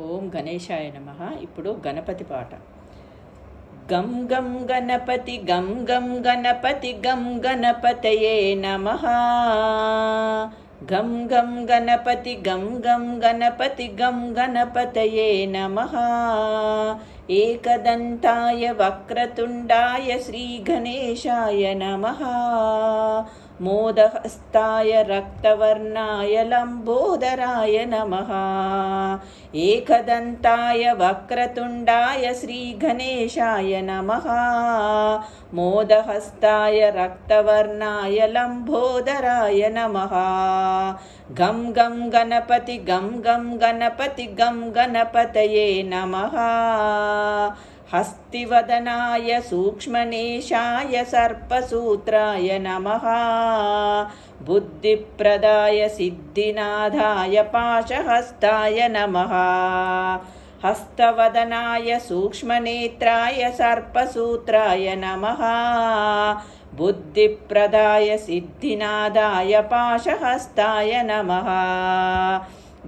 ఓం గణేశాయ నమ. ఇప్పుడు గణపతి పాట. గం గం గణపతి గం గం గణపతి గం గణపతయే నమ. గం గం గణపతి గం గం గణపతి గం గణపతయే నమ. ఏకదంతాయ వక్రతుండాయ శ్రీగణేశాయ నమ. मोदहस्ताय रक्तवर्णाय लम्बोदराय नमः एकदन्ताय वक्रतुण्डाय श्रीगणेशाय नमः मोदहस्ताय रक्तवर्णाय लम्बोदराय नमः गं गं गणपति गं गं गणपति गं गणपतये नमः हस्तिवदनाय सूक्ष्मनेशाय सर्पसूत्राय नमः। बुद्धिप्रदाय सिद्धिनाथाय पाशहस्ताय नमः। हस्तवदनाय सूक्ष्मनेत्राय सर्पसूत्राय नमः। बुद्धिप्रदाय सिद्धिनादाय पाशहस्ताय नमः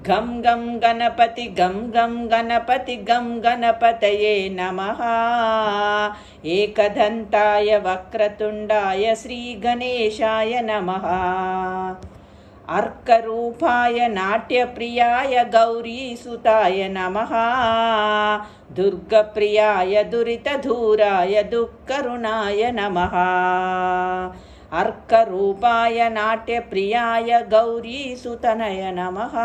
గం గం గణపతి గం గం గణపతి గం గణపతయే నమ ఏకదంతాయ వక్రతుండాయ శ్రీగణేశాయ నమ अर्करूपाय नाट्यप्रियाय गौरीसुताय नमः दुर्गप्रियाय दुरितधूराय दुःखरुणाय नमः अर्करूपाय नाट्यप्रियाय गौरीसुतनय नमः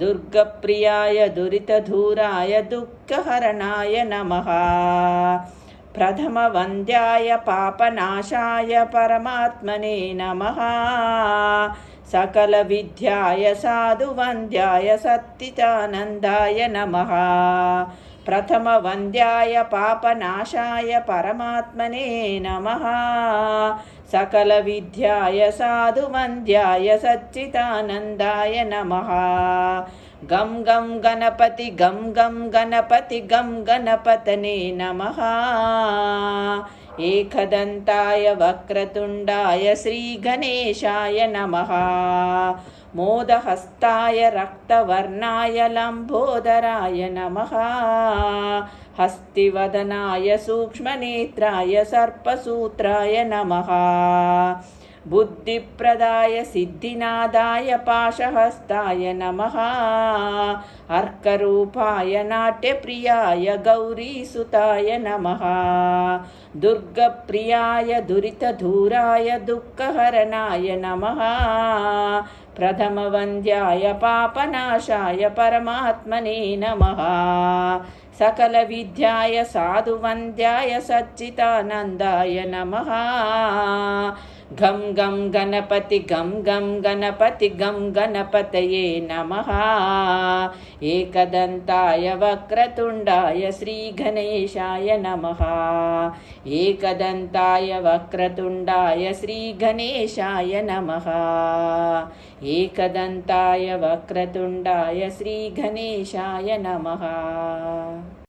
दुर्गप्रियाय दुरितधूराय दुःखहरणाय नमः प्रथमवन्द्याय पापनाशाय परमात्मने नमः सकलविद्याय साधुवन्द्याय सत्तितानन्दाय नमः प्रथमवन्द्याय पापनाशाय परमात्मने नमः सकलविद्याय साधुवन्द्याय सच्चिदानन्दाय नमः गं गं गणपति गं गं गणपति गं गणपतने नमः एकदन्ताय वक्रतुण्डाय श्रीगणेशाय नमः। मोदहस्ताय रक्तवर्णाय लम्बोदराय नमः। हस्तिवदनाय सूक्ष्मनेत्राय सर्पसूत्राय नमः बुद्धिप्रदाय सिद्धिनादाय पाशहस्ताय नमः अर्करूपाय नाट्यप्रियाय गौरीसुताय नमः दुर्गप्रियाय दुरितधूराय दुःखहरणाय नमः प्रथमवन्द्याय पापनाशाय परमात्मने नमः सकलविद्याय साधुवन्द्याय सच्चिदानन्दाय नमः गं गं गणपति गं गं गणपति गं गणपतये नमः। एकदन्ताय वक्रतुण्डाय श्रीगणेशाय नमः। एकदन्ताय वक्रतुण्डाय श्रीगणेशाय नमः। एकदन्ताय वक्रतुण्डाय श्रीगणेशाय नमः।